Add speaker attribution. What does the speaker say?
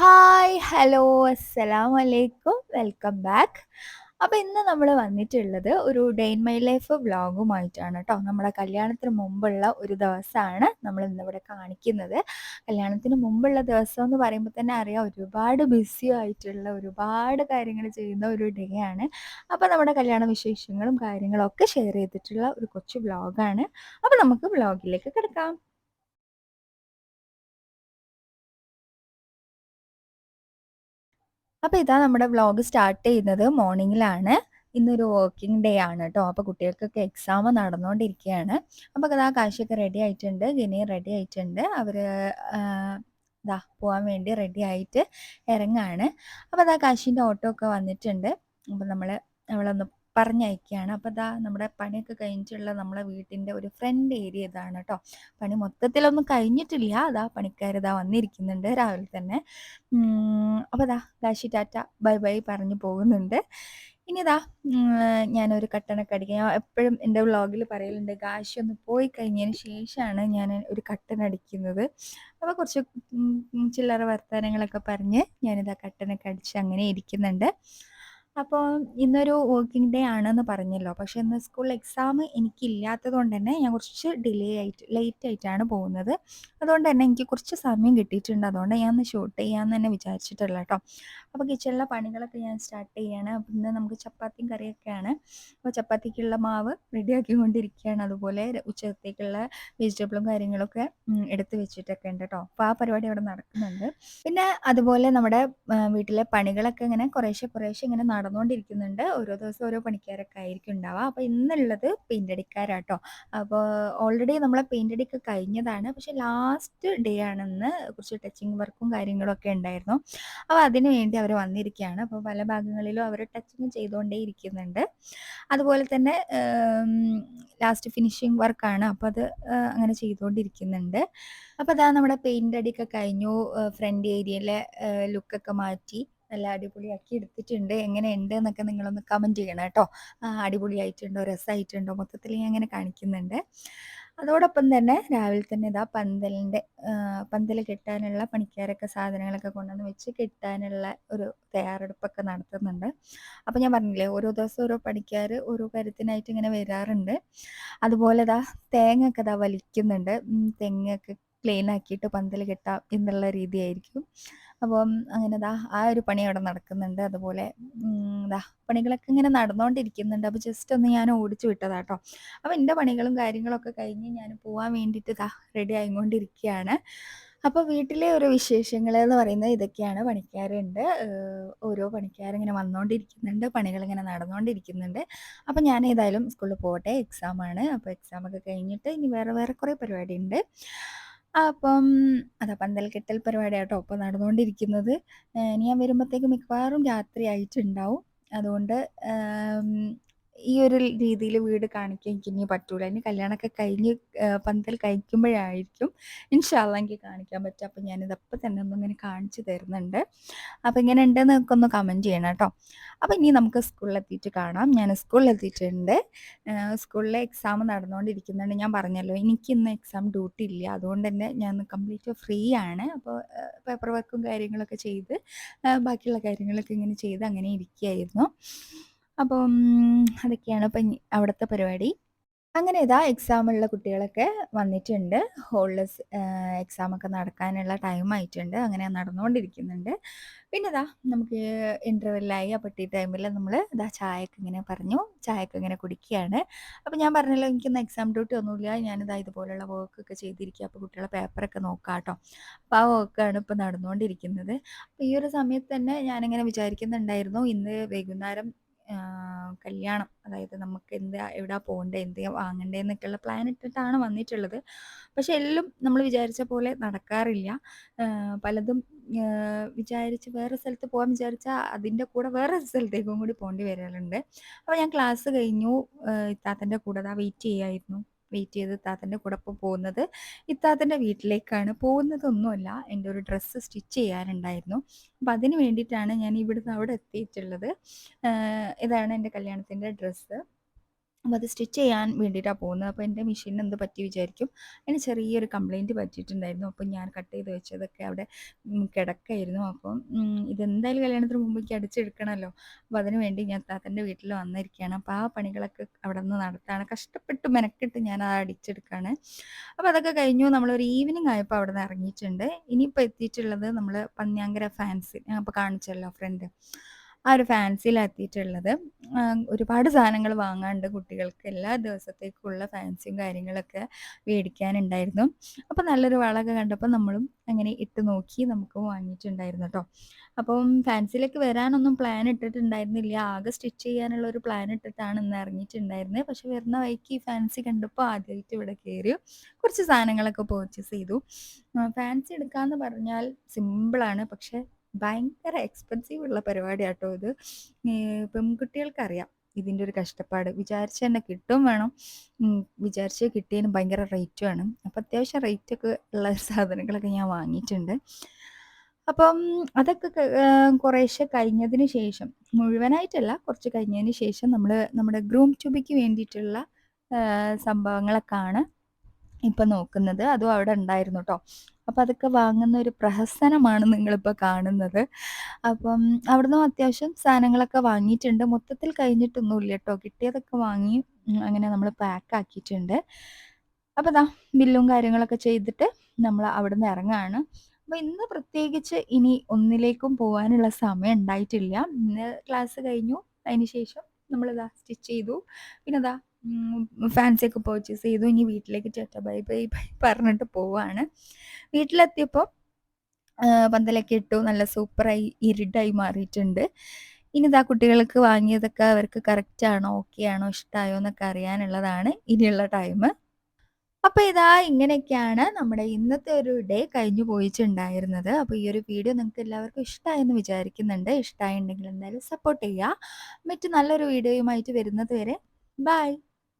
Speaker 1: Hi hello അസ്സലാം വലൈക്കും welcome back അപ്പോൾ ഇന്ന് നമ്മൾ വന്നിട്ടുള്ളത് ഒരു ഡേ ഇൻ മൈ ലൈഫ് വ്ളോഗുമായിട്ടാണ് കേട്ടോ നമ്മുടെ കല്യാണത്തിന് മുമ്പുള്ള ഒരു ദിവസമാണ് നമ്മൾ ഇന്നിവിടെ കാണിക്കുന്നത്. കല്യാണത്തിന് മുമ്പുള്ള ദിവസം എന്ന് പറയുമ്പോൾ തന്നെ അറിയാം ഒരുപാട് ബിസി ആയിട്ടുള്ള ഒരുപാട് കാര്യങ്ങൾ ചെയ്യുന്ന ഒരു ഡേ ആണ്. അപ്പോൾ നമ്മുടെ കല്യാണ വിശേഷങ്ങളും കാര്യങ്ങളും ഒക്കെ ഷെയർ ചെയ്തിട്ടുള്ള ഒരു കൊച്ചു വ്ളോഗാണ്. അപ്പോൾ നമുക്ക് വ്ളോഗിലേക്ക് കിടക്കാം. അപ്പോൾ ഇതാ നമ്മുടെ വ്ളോഗ് സ്റ്റാർട്ട് ചെയ്യുന്നത്. മോർണിംഗിലാണ്. ഇന്നൊരു വർക്കിംഗ് ഡേ ആണ് കേട്ടോ അപ്പോൾ കുട്ടികൾക്കൊക്കെ എക്സാം നടന്നുകൊണ്ടിരിക്കുകയാണ് അപ്പോൾ അതാ കാശിയൊക്കെ റെഡി ആയിട്ടുണ്ട്. ഗിനി റെഡി ആയിട്ടുണ്ട്. അവർ ഇതാ പോകാൻ വേണ്ടി റെഡി ആയിട്ട് ഇറങ്ങാണ്. അപ്പോൾ അതാ കാശിന്റെ ഓട്ടോ ഒക്കെ വന്നിട്ടുണ്ട്. അപ്പോൾ നമ്മൾ അവളൊന്ന് പറഞ്ഞയക്കുകയാണ് അപ്പോൾ ഇതാ നമ്മുടെ പണിയൊക്കെ കഴിഞ്ഞിട്ടുള്ള നമ്മുടെ വീട്ടിന്റെ ഒരു ഫ്രണ്ട് ഏരിയ ഇതാണ് കേട്ടോ. പണി മൊത്തത്തിലൊന്നും കഴിഞ്ഞിട്ടില്ല. അതാ പണിക്കാരിതാ വന്നിരിക്കുന്നുണ്ട് രാവിലെ തന്നെ. അപ്പോൾ ഇതാ കാശി ടാറ്റ ബൈ ബൈ പറഞ്ഞു പോകുന്നുണ്ട്. ഇനി ഇതാ ഞാനൊരു കട്ടനൊക്കെ അടിക്കുക ഞാൻ എപ്പോഴും എന്റെ വ്ളോഗിൽ പറയലുണ്ട് കാശി ഒന്ന് പോയി കഴിഞ്ഞതിന് ശേഷമാണ് ഞാൻ ഒരു കട്ടൻ അടിക്കുന്നത്. അപ്പോൾ കുറച്ച് ചില്ലറ വർത്തമാനങ്ങളൊക്കെ പറഞ്ഞ് ഞാനിതാ കട്ടനൊക്കെ അടിച്ച് അങ്ങനെ ഇരിക്കുന്നുണ്ട്. അപ്പോൾ ഇന്നൊരു വർക്കിംഗ് ഡേ ആണെന്ന് പറഞ്ഞല്ലോ. പക്ഷേ ഇന്ന് സ്കൂൾ എക്സാം എനിക്കില്ലാത്തത് കൊണ്ട് തന്നെ ഞാൻ കുറച്ച് ഡിലേ ആയിട്ട് ലേറ്റ് ആയിട്ടാണ് പോകുന്നത്. അതുകൊണ്ട് തന്നെ എനിക്ക് കുറച്ച് സമയം കിട്ടിയിട്ടുണ്ട്. അതുകൊണ്ട് ഞാൻ ഒന്ന് ഷൂട്ട് ചെയ്യാമെന്ന് തന്നെ വിചാരിച്ചിട്ടുള്ള കേട്ടോ അപ്പോൾ കിച്ചണിലെ പണികളൊക്കെ ഞാൻ സ്റ്റാർട്ട് ചെയ്യാണ്. അപ്പം ഇന്ന് നമുക്ക് ചപ്പാത്തിയും കറിയൊക്കെയാണ്. അപ്പോൾ ചപ്പാത്തിക്കുള്ള മാവ് റെഡിയാക്കിക്കൊണ്ടിരിക്കുകയാണ് അതുപോലെ ഉച്ചത്തേക്കുള്ള വെജിറ്റബിളും കാര്യങ്ങളൊക്കെ എടുത്തു വെച്ചിട്ടൊക്കെ ഉണ്ട് കേട്ടോ അപ്പോൾ ആ പരിപാടി അവിടെ നടക്കുന്നുണ്ട്. പിന്നെ അതുപോലെ നമ്മുടെ വീട്ടിലെ പണികളൊക്കെ ഇങ്ങനെ കുറേശ്ശെ കുറേശ്ശെ ഇങ്ങനെ നടന്നുകൊണ്ടിരിക്കുന്നുണ്ട് ഓരോ ദിവസം ഓരോ പണിക്കാരൊക്കെ ആയിരിക്കും ഉണ്ടാവുക. അപ്പോൾ ഇന്നുള്ളത് പെയിന്റ് അടിക്കാരാട്ടോ അപ്പോൾ ഓൾറെഡി നമ്മളെ പെയിന്റ് അടിക്ക് കഴിഞ്ഞതാണ്. പക്ഷേ ലാസ്റ്റ് ഡേ ആണെന്ന് കുറച്ച് ടച്ചിങ് വർക്കും കാര്യങ്ങളൊക്കെ ഉണ്ടായിരുന്നു. അപ്പോൾ അതിന് വേണ്ടി അവർ വന്നിരിക്കുകയാണ് അപ്പോൾ പല ഭാഗങ്ങളിലും അവർ ടച്ചിങ് ചെയ്തുകൊണ്ടേ ഇരിക്കുന്നുണ്ട്. അതുപോലെ തന്നെ ലാസ്റ്റ് ഫിനിഷിങ് വർക്കാണ് അപ്പോൾ അത് അങ്ങനെ ചെയ്തുകൊണ്ടിരിക്കുന്നുണ്ട് അപ്പോൾ അതാ നമ്മുടെ പെയിന്റ് അടിയൊക്കെ കഴിഞ്ഞു. ഫ്രണ്ട് ഏരിയയിലെ ലുക്കൊക്കെ മാറ്റി നല്ല അടിപൊളിയാക്കി എടുത്തിട്ടുണ്ട്. എങ്ങനെയുണ്ട് എന്നൊക്കെ നിങ്ങളൊന്ന് കമന്റ് ചെയ്യണം കേട്ടോ. അടിപൊളിയായിട്ടുണ്ടോ? രസമായിട്ടുണ്ടോ മൊത്തത്തിൽ ഞാൻ അങ്ങനെ കാണിക്കുന്നുണ്ട്. അതോടൊപ്പം തന്നെ രാവിലെ തന്നെ ഇതാ പന്തലിന്റെ പന്തൽ കെട്ടാനുള്ള പണിക്കാരൊക്കെ സാധനങ്ങളൊക്കെ കൊണ്ടുവന്ന് വെച്ച് കെട്ടാനുള്ള ഒരു തയ്യാറെടുപ്പൊക്കെ നടത്തുന്നുണ്ട്. അപ്പോൾ ഞാൻ പറഞ്ഞില്ലേ ഓരോ ദിവസം ഓരോ പണിക്കാർ ഓരോ കാര്യത്തിനായിട്ട് ഇങ്ങനെ വരാറുണ്ട്. അതുപോലെ ഇതാ തേങ്ങൊക്കെ ഇതാ വലിക്കുന്നുണ്ട്. തെങ്ങൊക്കെ ക്ലീൻ ആക്കിയിട്ട് പന്തൽ കെട്ടാം എന്നുള്ള രീതിയായിരിക്കും. അപ്പം അങ്ങനെ ദാ ആ ഒരു പണി അവിടെ നടക്കുന്നുണ്ട്. അതുപോലെ ദാ പണികളൊക്കെ ഇങ്ങനെ നടന്നുകൊണ്ടിരിക്കുന്നുണ്ട് അപ്പോൾ ജസ്റ്റ് ഒന്ന് ഞാൻ ഓടിച്ചു വിട്ടതാട്ടോ അപ്പോൾ എന്റെ പണികളും കാര്യങ്ങളൊക്കെ കഴിഞ്ഞ് ഞാൻ പോകാൻ വേണ്ടിയിട്ട് ദാ റെഡി ആയിക്കൊണ്ടിരിക്കുകയാണ്. അപ്പോൾ വീട്ടിലെ ഒരു വിശേഷങ്ങൾ എന്ന് പറയുന്നത് ഇതൊക്കെയാണ്. പണിക്കാരുണ്ട്. ഓരോ പണിക്കാരിങ്ങനെ വന്നുകൊണ്ടിരിക്കുന്നുണ്ട് പണികളിങ്ങനെ നടന്നുകൊണ്ടിരിക്കുന്നുണ്ട് അപ്പോൾ ഞാൻ ഏതായാലും സ്കൂളിൽ പോകട്ടെ എക്സാമാണ് അപ്പോൾ എക്സാമൊക്കെ കഴിഞ്ഞിട്ട് ഇനി വേറെ വേറെ കുറേ പരിപാടിയുണ്ട്. അപ്പം അതാ പന്തൽ കെട്ടൽ പരിപാടിയാട്ടോ ഇപ്പം നടന്നുകൊണ്ടിരിക്കുന്നത്. ഞാൻ വരുമ്പോഴത്തേക്ക് മിക്കവാറും രാത്രി ആയിട്ടുണ്ടാവും. അതുകൊണ്ട് ഈ ഒരു രീതിയിൽ വീട് കാണിക്കാൻ എനിക്ക് ഇനി പറ്റൂല. ഇനി കല്യാണമൊക്കെ കഴിഞ്ഞ് പന്തൽ കഴിക്കുമ്പോഴായിരിക്കും ഇൻഷാല്ല എനിക്ക് കാണിക്കാൻ പറ്റുക. അപ്പം ഞാനിതപ്പം തന്നെ ഒന്നിങ്ങനെ കാണിച്ചു തരുന്നുണ്ട്. അപ്പം ഇങ്ങനെ ഉണ്ടെന്ന് നമുക്ക് ഒന്ന് കമന്റ് ചെയ്യണം കേട്ടോ. അപ്പം ഇനി നമുക്ക് സ്കൂളിലെത്തിയിട്ട് കാണാം. ഞാൻ സ്കൂളിലെത്തിയിട്ടുണ്ട്. സ്കൂളിലെ എക്സാം നടന്നുകൊണ്ടിരിക്കുന്നുണ്ട്. ഞാൻ പറഞ്ഞല്ലോ എനിക്ക് ഇന്ന് എക്സാം ഡ്യൂട്ടി ഇല്ല. അതുകൊണ്ട് തന്നെ ഞാൻ കംപ്ലീറ്റ് ഫ്രീ ആണ്. അപ്പോൾ പേപ്പർ വർക്കും കാര്യങ്ങളൊക്കെ ചെയ്ത് ബാക്കിയുള്ള കാര്യങ്ങളൊക്കെ ഇങ്ങനെ ചെയ്ത് അങ്ങനെ ഇരിക്കുകയായിരുന്നു. അപ്പം അതൊക്കെയാണ് ഇപ്പം അവിടുത്തെ പരിപാടി. അങ്ങനെ ഇതാ എക്സാമുള്ള കുട്ടികളൊക്കെ വന്നിട്ടുണ്ട്. ഹോളിൽ എക്സാമൊക്കെ നടക്കാനുള്ള ടൈം ആയിട്ടുണ്ട്. അങ്ങനെ നടന്നുകൊണ്ടിരിക്കുന്നുണ്ട്. പിന്നെ ഇതാ നമുക്ക് ഇന്റർവെല്ലായി. അപ്പോൾ ടീ ടൈമിൽ നമ്മൾ ഇതാ ചായക്ക് ഇങ്ങനെ പറഞ്ഞു. ചായക്ക് ഇങ്ങനെ കുടിക്കുകയാണ്. അപ്പോൾ ഞാൻ പറഞ്ഞല്ലോ എനിക്കൊന്ന് എക്സാം ഡ്യൂട്ടി ഒന്നുമില്ല. ഞാനിതാ ഇതുപോലുള്ള വർക്കൊക്കെ ചെയ്തിരിക്കുക. അപ്പോൾ കുട്ടികളെ പേപ്പറൊക്കെ നോക്കാം കേട്ടോ. അപ്പോൾ ആ വർക്കാണ് ഇപ്പോൾ നടന്നുകൊണ്ടിരിക്കുന്നത്. അപ്പോൾ ഈ ഒരു സമയത്ത് തന്നെ ഞാനിങ്ങനെ വിചാരിക്കുന്നുണ്ടായിരുന്നു ഇന്ന് വൈകുന്നേരം കല്യാണം. അതായത് നമുക്ക് എന്താ എവിടാ പോകണ്ടേ എന്ത് വാങ്ങണ്ടേന്നൊക്കെയുള്ള പ്ലാൻ ഇട്ടിട്ടാണ് വന്നിട്ടുള്ളത്. പക്ഷെ എല്ലാം നമ്മൾ വിചാരിച്ച പോലെ നടക്കാറില്ല. പലതും വിചാരിച്ച് വേറെ സ്ഥലത്ത് പോകാൻ വിചാരിച്ചാൽ അതിന്റെ കൂടെ വേറെ സ്ഥലത്തേക്കും കൂടി പോകേണ്ടി വരാറുണ്ട് അപ്പോൾ ഞാൻ ക്ലാസ് കഴിഞ്ഞു. ഇത്താത്തന്റെ കൂടെ അതാ വെയിറ്റ് ചെയ്യായിരുന്നു. വെയിറ്റ് ചെയ്ത് ഇത്താത്തന്റെ കൂടെ ഇപ്പോൾ പോകുന്നത്. ഇത്താത്തന്റെ വീട്ടിലേക്കാണ് പോകുന്നതൊന്നുമല്ല. എന്റെ ഒരു ഡ്രസ്സ് സ്റ്റിച്ച് ചെയ്യാനുണ്ടായിരുന്നു. അപ്പം അതിന് വേണ്ടിയിട്ടാണ് ഞാൻ ഇവിടുന്ന് അവിടെ എത്തിയിട്ടുള്ളത്. ഇതാണ് എന്റെ കല്യാണത്തിന്റെ ഡ്രസ്സ്. അപ്പോൾ അത് സ്റ്റിച്ച് ചെയ്യാൻ വേണ്ടിയിട്ടാണ് പോകുന്നത്. അപ്പോൾ എന്റെ മെഷീനിന് എന്ത് പറ്റി വിചാരിക്കും. അതിന് ചെറിയൊരു കംപ്ലയിന്റ് പറ്റിയിട്ടുണ്ടായിരുന്നു. അപ്പോൾ ഞാൻ കട്ട് ചെയ്ത് വെച്ചതൊക്കെ അവിടെ കിടക്കായിരുന്നു. അപ്പം ഇതെന്തായാലും കല്യാണത്തിന് മുമ്പേക്ക് അടിച്ചെടുക്കണമല്ലോ. അപ്പോൾ അതിന് വേണ്ടി ഞാൻ താത്തന്റെ വീട്ടിൽ വന്നിരിക്കുകയാണ്. അപ്പോൾ ആ പണികളൊക്കെ അവിടെ നിന്ന് നടത്താണ്. കഷ്ടപ്പെട്ട് മെനക്കെട്ട് ഞാൻ അത് അടിച്ചെടുക്കുകയാണ്. അപ്പോൾ അതൊക്കെ കഴിഞ്ഞു. നമ്മളൊരു ഈവനിങ് ആയപ്പോൾ അവിടെ നിന്ന് ഇറങ്ങിയിട്ടുണ്ട്. ഇനിയിപ്പോൾ എത്തിയിട്ടുള്ളത് നമ്മൾ പന്ന്യാങ്കര ഫാൻസി ഞാൻ അപ്പോൾ കാണിച്ചല്ലോ ഫ്രണ്ട്. ആ ഒരു ഫാൻസിയിലെത്തിയിട്ടുള്ളത്. ഒരുപാട് സാധനങ്ങൾ വാങ്ങാണ്ട് കുട്ടികൾക്ക് എല്ലാ ദിവസത്തേക്കുള്ള ഫാൻസിയും കാര്യങ്ങളൊക്കെ മേടിക്കാനുണ്ടായിരുന്നു. അപ്പോൾ നല്ലൊരു വളമൊക്കെ കണ്ടപ്പോൾ നമ്മളും അങ്ങനെ ഇട്ട് നോക്കി നമുക്ക് വാങ്ങിയിട്ടുണ്ടായിരുന്നു കേട്ടോ അപ്പം ഫാൻസിയിലേക്ക് വരാനൊന്നും പ്ലാൻ ഇട്ടിട്ടുണ്ടായിരുന്നില്ല. ആകെ സ്റ്റിച്ച് ചെയ്യാനുള്ള ഒരു പ്ലാൻ ഇട്ടിട്ടാണ് ഇന്ന് ഇറങ്ങിയിട്ടുണ്ടായിരുന്നത്. പക്ഷെ വരുന്ന വഴിക്ക് ഈ ഫാൻസി കണ്ടപ്പോൾ ആദ്യമായിട്ട് ഇവിടെ കയറി കുറച്ച് സാധനങ്ങളൊക്കെ പർച്ചേസ് ചെയ്തു. ഫാൻസി എടുക്കാന്ന് പറഞ്ഞാൽ സിമ്പിളാണ് പക്ഷെ ഭയങ്കര എക്സ്പെൻസീവ് ഉള്ള പരിപാടിയാട്ടോ ഇത്. പെൺകുട്ടികൾക്കറിയാം ഇതിന്റെ ഒരു കഷ്ടപ്പാട്. വിചാരിച്ച തന്നെ കിട്ടും വേണം. വിചാരിച്ച് കിട്ടിയതിന് ഭയങ്കര റേറ്റ് വേണം അപ്പോൾ അത്യാവശ്യം റേറ്റൊക്കെ ഉള്ള സാധനങ്ങളൊക്കെ ഞാൻ വാങ്ങിയിട്ടുണ്ട്. അപ്പം അതൊക്കെ കുറേശ്ശെ കഴിഞ്ഞതിന് ശേഷം മുഴുവനായിട്ടല്ല കുറച്ച് കഴിഞ്ഞതിന് ശേഷം നമ്മൾ നമ്മുടെ ഗ്രൂം ട്യൂബിക്ക് വേണ്ടിയിട്ടുള്ള സംഭവങ്ങളൊക്കെയാണ് ഇപ്പം നോക്കുന്നത്. അതും അവിടെ ഉണ്ടായിരുന്നു കേട്ടോ അപ്പം അതൊക്കെ വാങ്ങുന്ന ഒരു പ്രഹസനമാണ് നിങ്ങളിപ്പോൾ കാണുന്നത്. അപ്പം അവിടുന്ന് അത്യാവശ്യം സാധനങ്ങളൊക്കെ വാങ്ങിയിട്ടുണ്ട്. മൊത്തത്തിൽ കഴിഞ്ഞിട്ടൊന്നുമില്ല കേട്ടോ. കിട്ടിയതൊക്കെ വാങ്ങി അങ്ങനെ നമ്മൾ പാക്ക് ആക്കിയിട്ടുണ്ട്. അപ്പോൾ ദാ ബില്ലും കാര്യങ്ങളൊക്കെ ചെയ്തിട്ട് നമ്മൾ അവിടുന്ന് ഇറങ്ങാണ്. അപ്പോൾ ഇന്ന് പ്രത്യേകിച്ച് ഇനി ഒന്നിലേക്കും പോകാനുള്ള സമയം ഉണ്ടായിട്ടില്ല. ഇന്ന് ക്ലാസ് കഴിഞ്ഞു. അതിന് ശേഷം നമ്മളിതാ സ്റ്റിച്ച് ചെയ്തു. പിന്നെ ഇതാ ഫാൻസി ഒക്കെ പർച്ചേസ് ചെയ്തു. ഇനി വീട്ടിലേക്ക് ചേട്ട ബൈ ബൈ ബൈ പറഞ്ഞിട്ട് പോവാണ്. വീട്ടിലെത്തിയപ്പോൾ പന്തലൊക്കെ ഇട്ടു. നല്ല സൂപ്പറായി ഇരുട്ടായി മാറിയിട്ടുണ്ട്. ഇനി ഇതാ കുട്ടികൾക്ക് വാങ്ങിയതൊക്കെ അവർക്ക് കറക്റ്റ് ആണോ ഓക്കെ ആണോ ഇഷ്ടമായോ എന്നൊക്കെ അറിയാനുള്ളതാണ് ഇനിയുള്ള ടൈം അപ്പോൾ ഇതാ ഇങ്ങനെയൊക്കെയാണ് നമ്മുടെ ഇന്നത്തെ ഒരു ഡേ കഴിഞ്ഞു പോയിട്ടുണ്ടായിരുന്നത് അപ്പോൾ ഈ ഒരു വീഡിയോ നിങ്ങൾക്ക് എല്ലാവർക്കും ഇഷ്ടമായെന്ന് വിചാരിക്കുന്നുണ്ട്. ഇഷ്ടമായിട്ടുണ്ടെങ്കിൽ എന്തായാലും സപ്പോർട്ട് ചെയ്യുക മറ്റു നല്ലൊരു വീഡിയോയുമായിട്ട് വരുന്നത് വരെ bye